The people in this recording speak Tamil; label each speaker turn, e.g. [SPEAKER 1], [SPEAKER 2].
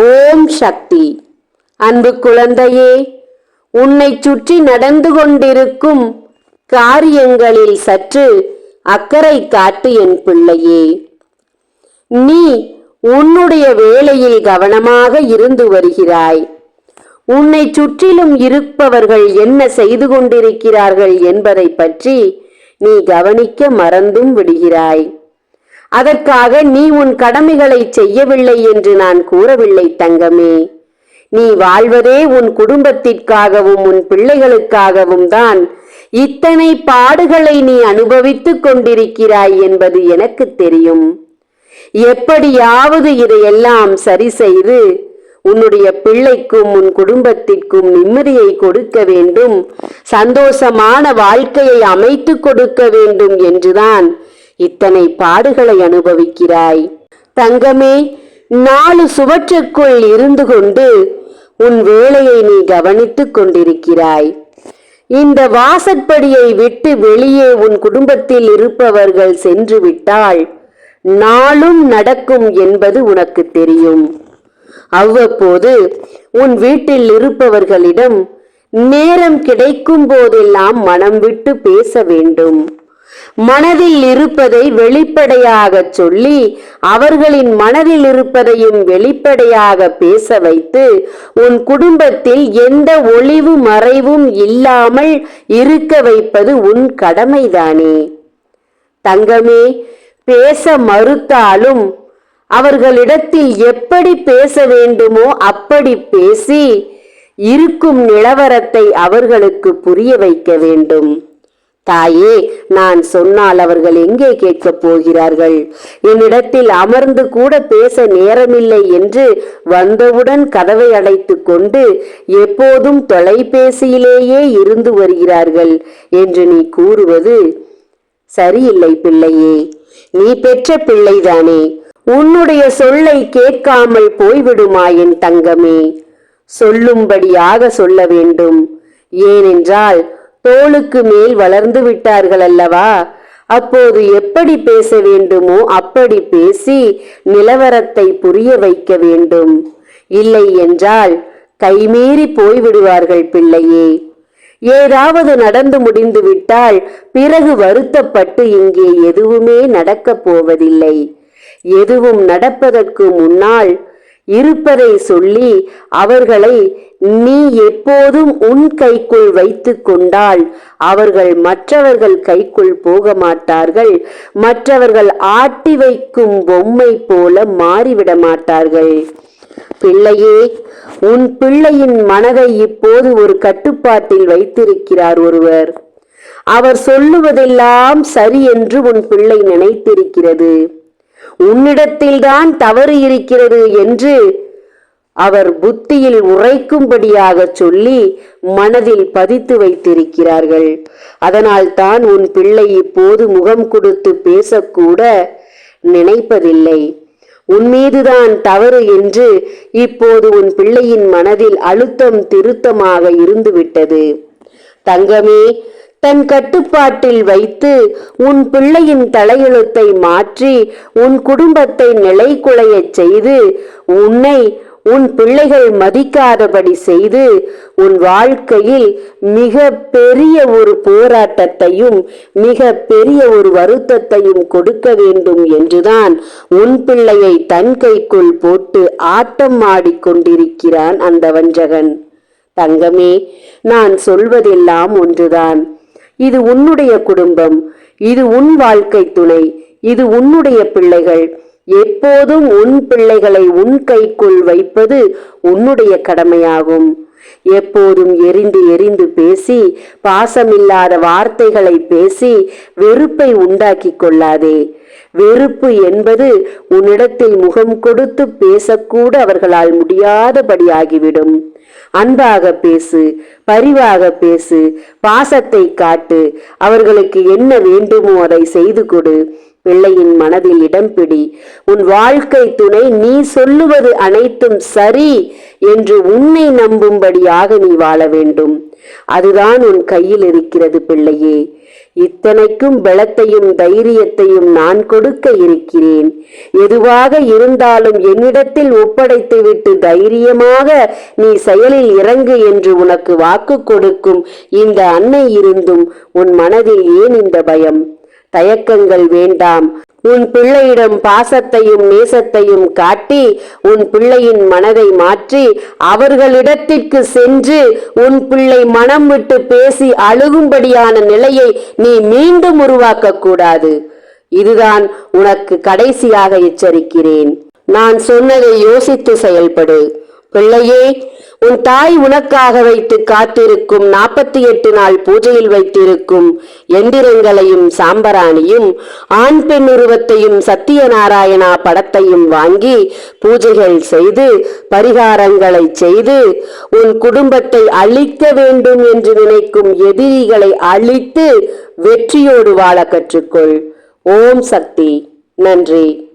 [SPEAKER 1] ஓம் சக்தி. அன்பு குழந்தையே உன்னை சுற்றி நடந்து கொண்டிருக்கும் காரியங்களில் சற்று அக்கறை காட்டு என் பிள்ளையே. நீ உன்னுடைய வேலையில் கவனமாக இருந்து வருகிறாய். உன்னை சுற்றிலும் இருப்பவர்கள் என்ன செய்து கொண்டிருக்கிறார்கள் என்பதை பற்றி நீ கவனிக்க மறந்தும் விடுகிறாய். அதற்காக நீ உன் கடமைகளை செய்யவில்லை என்று நான் கூறவில்லை தங்கமே. நீ வாழ்வதே உன் குடும்பத்திற்காகவும் உன் பிள்ளைகளுக்காகவும் தான். இத்தனை பாடுகளை நீ அனுபவித்துக் கொண்டிருக்கிறாய் என்பது எனக்கு தெரியும். எப்படியாவது இதையெல்லாம் சரி செய்து உன்னுடைய பிள்ளைக்கும் உன் குடும்பத்திற்கும் நிம்மதியை கொடுக்க வேண்டும். சந்தோஷமான வாழ்க்கையை அமைத்து கொடுக்க வேண்டும் என்றுதான் இத்தனை பாடுகளை அனுபவிக்கிறாய். தங்கமே நாலு சுவற்றுக்குள் இருந்து கொண்டு உன் வேலையை நீ கவனித்துக் கொண்டிருக்கிறாய். இந்த வாசற்படியை விட்டு வெளியே உன் குடும்பத்தில் இருப்பவர்கள் சென்று விட்டால் நாளும் நடக்கும் என்பது உனக்கு தெரியும். அவ்வப்போது உன் வீட்டில் இருப்பவர்களிடம் நேரம் கிடைக்கும் போதெல்லாம் மனம் விட்டு பேச வேண்டும். மனதில் இருப்பதை வெளிப்படையாக சொல்லி அவர்களின் மனதில் இருப்பதையும் வெளிப்படையாக பேச வைத்து உன் குடும்பத்தில் எந்த ஒளிவு மறைவும் இல்லாமல் இருக்க வைப்பது உன் கடமைதானே. தங்கமே பேச மறுத்தாலும் அவர்களிடத்தில் எப்படி பேச வேண்டுமோ அப்படி பேசி இருக்கும் நிலவரத்தை அவர்களுக்கு புரிய வைக்க வேண்டும். தாயே நான் சொன்னால் அவர்கள் எங்கே கேட்கப் போகிறார்கள்? என்னிடத்தில் அமர்ந்து கூட பேச நேரமில்லை என்று வந்தவுடன் கதவை அடைத்து கொண்டு எப்போதும் தொலைபேசியிலேயே இருந்து வருகிறார்கள் என்று நீ கூறுவது சரியில்லை பிள்ளையே. நீ பெற்ற பிள்ளைதானே. உன்னுடைய சொல்லை கேட்காமல் போய்விடுமா என் தங்கமே? சொல்லும்படியாக சொல்ல வேண்டும். ஏனென்றால் தோளுக்கு மேல் வளர்ந்து விட்டார்கள் அல்லவா அப்போது எப்படி பேச வேண்டுமோ அப்படி பேசி நிலவரத்தை புரிய வைக்க வேண்டும். இல்லை என்றால் கைமீறி போய்விடுவார்கள் பிள்ளையே. ஏதாவது நடந்து முடிந்து விட்டால் பிறகு வருத்தப்பட்டு இங்கே எதுவுமே நடக்கப் போவதில்லை. எதுவும் நடப்பதற்கு முன்னால் இருப்பதை சொல்லி அவர்களை நீ எப்போதும் உன் கைக்குள் வைத்து கொண்டால் அவர்கள் மற்றவர்கள் கைக்குள் போக மாட்டார்கள் மற்றவர்கள் ஆட்டி வைக்கும் பொம்மை போல மாறிவிட மாட்டார்கள் பிள்ளையே உன் பிள்ளையின் மனதை இப்போது ஒரு கட்டுப்பாட்டில் வைத்திருக்கிறார் ஒருவர். அவர் சொல்லுவதெல்லாம் சரி என்று உன் பிள்ளை நினைத்திருக்கிறது. உன்னிடத்தில்தான் தவறு இருக்கிறது என்று அவர் புத்தியில் உரைக்கும்படியாக சொல்லி மனதில் பதித்து வைத்திருக்கிறார்கள். அதனால் தான் உன் பிள்ளை இப்போது முகம் கொடுத்து பேசக்கூட நினைப்பதில்லை. உன் மீதுதான் தவறு என்று இப்போது உன் பிள்ளையின் மனதில் அழுத்தம் திருத்தமாக இருந்துவிட்டது. தங்கமே தன் கட்டுப்பாட்டில் வைத்து உன் பிள்ளையின் தலையெழுத்தை மாற்றி உன் குடும்பத்தை நிலைகுலையச் செய்து உன்னை உன் பிள்ளைகள் மதிக்காதபடி செய்து உன் வாழ்க்கையில் மிக பெரிய ஒரு போராட்டத்தையும் மிக பெரிய ஒரு வருத்தத்தையும் கொடுக்க வேண்டும் என்றுதான் உன் பிள்ளையை தன் கைக்குள் போட்டு ஆட்டம் ஆடிக்கொண்டிருக்கிறான் அந்த வஞ்சகன் தங்கமே நான் சொல்வதெல்லாம் ஒன்றுதான். இது உன்னுடைய குடும்பம் இது உன் வாழ்க்கை துணை இது உன்னுடைய பிள்ளைகள். எப்போதும் உன் பிள்ளைகளை உன் கைக்குள் வைப்பது உன்னுடைய கடமையாகும். எப்போதும் எரிந்து எரிந்து பேசி பாசமில்லாத வார்த்தைகளை பேசி வெறுப்பை உண்டாக்கி கொள்ளாதே. வெறுப்பு என்பது உன்னிடத்தில் முகம் கொடுத்து பேசக்கூட அவர்களால் முடியாதபடி ஆகிவிடும். அன்பாக பேசு பரிவாக பேசு பாசத்தை காட்டு அவர்களுக்கு என்ன வேண்டுமோ அதை செய்து கொடு. பிள்ளையின் மனதில் இடம் பிடி. உன் வாழ்க்கை துணை நீ சொல்லுவது அனைத்தும் சரி என்று உன்னை நம்பும்படியாக நீ வாழ வேண்டும். அதுதான் உன் கையில் இருக்கிறது பிள்ளையே. இத்தனைக்கும் பலத்தையும் தைரியத்தையும் நான் கொடுக்க இருக்கிறேன். எதுவாக இருந்தாலும் என்னிடத்தில் ஒப்படைத்துவிட்டு தைரியமாக நீ செயலில் இறங்கு என்று உனக்கு வாக்கு கொடுக்கும் இந்த அன்னை இருந்தும் உன் மனதில் ஏன் இந்த பயம்? தயக்கங்கள் வேண்டாம். உன் பிள்ளையிடம் பாசத்தையும் நேசத்தையும் காட்டி உன் பிள்ளையின் மனதை மாற்றி அவர்களிடத்திற்கு சென்று உன் பிள்ளை மனம் விட்டு பேசி அழுகும்படியான நிலையை நீ மீண்டும் உருவாக்க கூடாது இதுதான் உனக்கு கடைசியாக எச்சரிக்கிறேன். நான் சொன்னதை யோசித்து செயல்படு. பிள்ளையே உன் தாய் உனக்காக வைத்து காத்திருக்கும் நாற்பத்தி எட்டு நாள் பூஜையில் வைத்திருக்கும் எந்திரங்களையும் சாம்பராணியும் ஆண் பெண் உருவத்தையும் சத்தியநாராயணா படத்தையும் வாங்கி பூஜைகள் செய்து பரிகாரங்களை செய்து உன் குடும்பத்தை அழிக்க வேண்டும் என்று நினைக்கும் எதிரிகளை அழித்து வெற்றியோடு வாழ கற்றுக்கொள். ஓம் சக்தி. நன்றி.